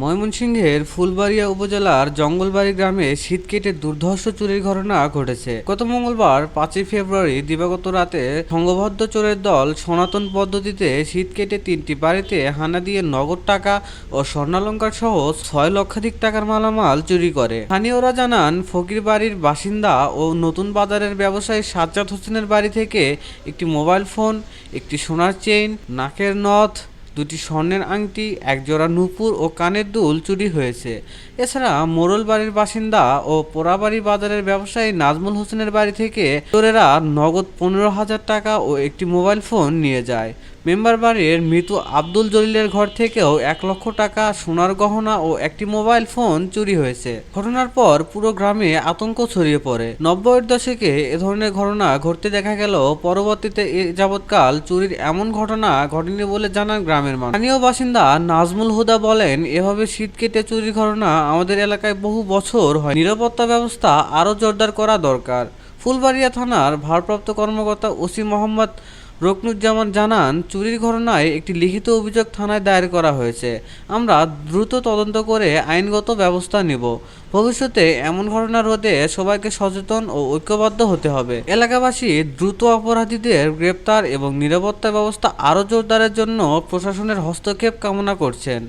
ময়মনসিংহের ফুলবাড়িয়া উপজেলার জঙ্গলবাড়ি গ্রামে শীত কেটে দুর্ধর্ষ চুরির ঘটনা ঘটেছে। গত মঙ্গলবার পাঁচই ফেব্রুয়ারি দিবাগত রাতে সংঘবদ্ধ চোরের দল সনাতন পদ্ধতিতে শীত কেটে তিনটি বাড়িতে হানা দিয়ে নগদ টাকা ও স্বর্ণালঙ্কার সহ ছয় লক্ষাধিক টাকার মালামাল চুরি করে। স্থানীয়রা জানান, ফকির বাড়ির বাসিন্দা ও নতুন বাজারের ব্যবসায়ী সাজ্জাদ হোসেনের বাড়ি থেকে একটি মোবাইল ফোন, একটি সোনার চেইন, নাকের নথ দুটি স্বর্ণের আংটি একজোড়া নূপুর ও কানের দুল চুরি হয়েছে। এছাড়া মোরল বাড়ির বাসিন্দা ও পোড়াবাড়ি বাজারের ব্যবসায়ী নাজমুল হোসেনের বাড়ি থেকে চোরেরা নগদ পনেরো হাজার টাকা ও একটি মোবাইল ফোন নিয়ে যায়। মেম্বার বাড়ির মৃত আব্দুল জলিলের ঘর থেকেও এক লক্ষ টাকা, সোনার গহনা ও একটি মোবাইল ফোন চুরি হয়েছে। ঘটনার পর পুরো গ্রামে আতঙ্ক ছড়িয়ে পড়ে। নব্বইয়ের দশকে এ ধরনের ঘটনা ঘটতে দেখা গেল পরবর্তীতে এ যাবৎকাল চুরির এমন ঘটনা ঘটেনি বলে জানান গ্রামের মানুষ। স্থানীয় বাসিন্দা নাজমুল হুদা বলেন, এভাবে শীত কেটে চুরির ঘটনা আমাদের এলাকায় বহু বছর হয়। নিরাপত্তা ব্যবস্থা আরও জোরদার করা দরকার। ফুলবাড়িয়া থানার ভারপ্রাপ্ত কর্মকর্তা ওসি মোহাম্মদ রকনুজ্জামান জানান, চুরির ঘটনায় একটি লিখিত অভিযোগ থানায় দায়ের করা হয়েছে। আমরা দ্রুত তদন্ত করে আইনগত ব্যবস্থা নেব। ভবিষ্যতে এমন ঘটনা রোধে সবাইকে সচেতন ও ঐক্যবদ্ধ হতে হবে। এলাকাবাসী দ্রুত অপরাধীদের গ্রেপ্তার এবং নিরাপত্তা ব্যবস্থা আরও জোরদারের জন্য প্রশাসনের হস্তক্ষেপ কামনা করছেন।